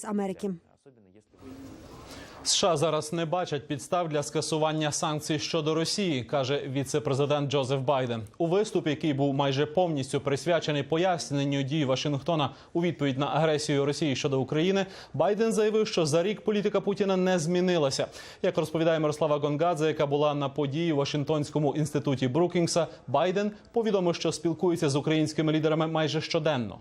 з Америки. США зараз не бачать підстав для скасування санкцій щодо Росії, каже віце-президент Джозеф Байден. У виступі, який був майже повністю присвячений поясненню дій Вашингтона у відповідь на агресію Росії щодо України, Байден заявив, що за рік політика Путіна не змінилася. Як розповідає Мирослава Гонгадзе, яка була на події у Вашингтонському інституті Брукінгса, Байден повідомив, що спілкується з українськими лідерами майже щоденно.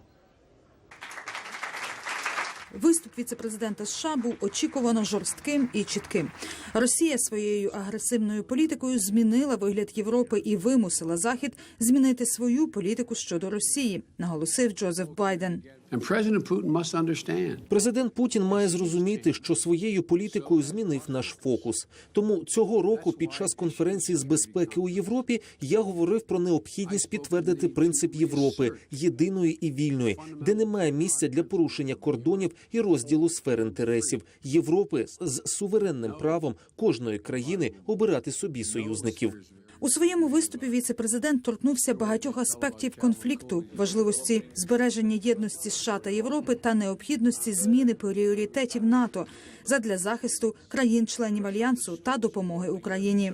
Виступ віцепрезидента США був очікувано жорстким і чітким. Росія своєю агресивною політикою змінила вигляд Європи і вимусила Захід змінити свою політику щодо Росії, наголосив Джозеф Байден. And President Putin Президент Путін має зрозуміти, що своєю політикою змінив наш фокус. Тому цього року, під час конференції з безпеки у Європі, я говорив про необхідність підтвердити принцип Європи єдиної і вільної, де немає місця для порушення кордонів і розділу сфер інтересів Європи з суверенним правом кожної країни обирати собі союзників. У своєму виступі віцепрезидент торкнувся багатьох аспектів конфлікту, важливості збереження єдності США та Європи та необхідності зміни пріоритетів НАТО задля захисту країн-членів альянсу та допомоги Україні.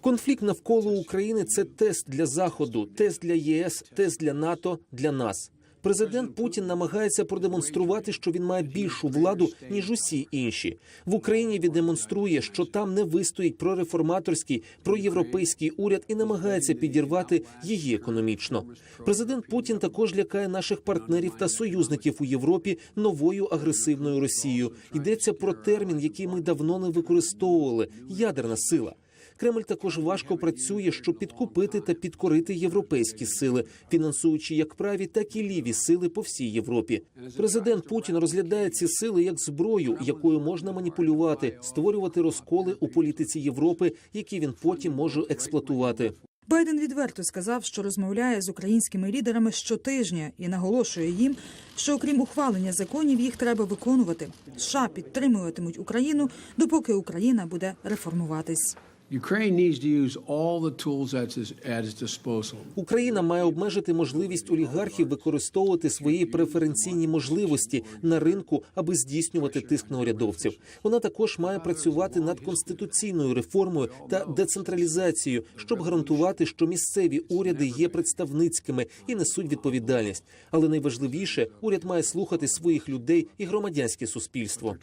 Конфлікт навколо України це тест для заходу, тест для ЄС, тест для НАТО, для нас. Президент Путін намагається продемонструвати, що він має більшу владу ніж усі інші. В Україні він демонструє, що там не вистоїть прореформаторський, проєвропейський уряд і намагається підірвати її економічно. Президент Путін також лякає наших партнерів та союзників у Європі новою агресивною Росією. Йдеться про термін, який ми давно не використовували ядерна сила. Кремль також важко працює, щоб підкупити та підкорити європейські сили, фінансуючи як праві, так і ліві сили по всій Європі. Президент Путін розглядає ці сили як зброю, якою можна маніпулювати, створювати розколи у політиці Європи, які він потім може експлуатувати. Байден відверто сказав, що розмовляє з українськими лідерами щотижня і наголошує їм, що окрім ухвалення законів їх треба виконувати. США підтримуватимуть Україну, допоки Україна буде реформуватись. Україна має обмежити можливість олігархів використовувати свої преференційні можливості на ринку, аби здійснювати тиск на урядовців. Вона також має працювати над конституційною реформою та децентралізацією, щоб гарантувати, що місцеві уряди є представницькими і несуть відповідальність. Але найважливіше, уряд має слухати своїх людей і громадянське суспільство.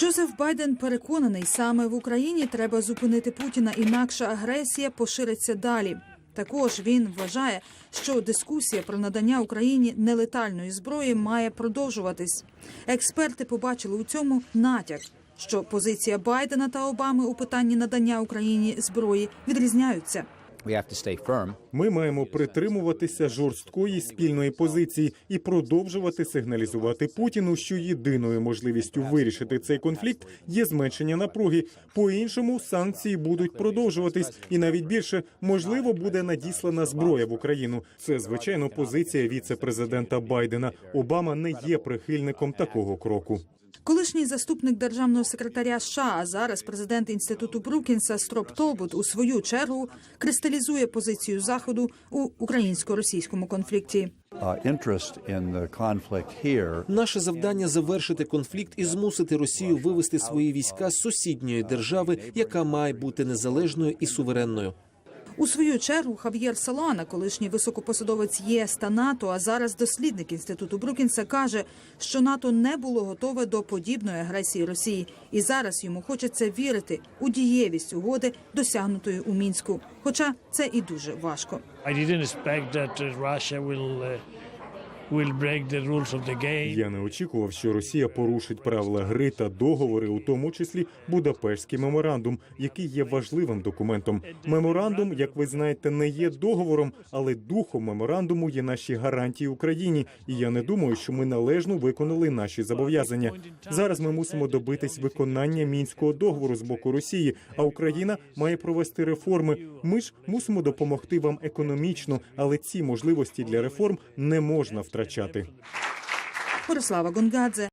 Джозеф Байден переконаний, саме в Україні треба зупинити Путіна, інакше агресія пошириться далі. Також він вважає, що дискусія про надання Україні нелетальної зброї має продовжуватись. Експерти побачили у цьому натяк, що позиція Байдена та Обами у питанні надання Україні зброї відрізняються. Ми маємо притримуватися жорсткої спільної позиції і продовжувати сигналізувати Путіну, що єдиною можливістю вирішити цей конфлікт є зменшення напруги. По іншому санкції будуть продовжуватись, і навіть більше можливо буде надіслана зброя в Україну. Це звичайно позиція віце-президента Байдена. Обама не є прихильником такого кроку. Колишній заступник державного секретаря США, а зараз президент інституту Брукінса Строп Толбут у свою чергу кристалізує позицію заходу у українсько-російському конфлікті. uh, Наше завдання завершити конфлікт і змусити Росію вивести свої війська з сусідньої держави, яка має бути незалежною і суверенною. У свою чергу Хав'єр Салана, колишній високопосадовець ЄС та НАТО, а зараз дослідник інституту Брукінса, каже, що НАТО не було готове до подібної агресії Росії, і зараз йому хочеться вірити у дієвість угоди, досягнутої у мінську. Хоча це і дуже важко. I didn't expect that uh, Russia will Я не очікував, що Росія порушить правила гри та договори, у тому числі Будапештський меморандум, який є важливим документом. Меморандум, як ви знаєте, не є договором, але духом меморандуму є наші гарантії Україні. І я не думаю, що ми належно виконали наші зобов'язання. Зараз ми мусимо добитись виконання мінського договору з боку Росії. А Україна має провести реформи. Ми ж мусимо допомогти вам економічно, але ці можливості для реформ не можна втрачати. Борислава Гонгадзе,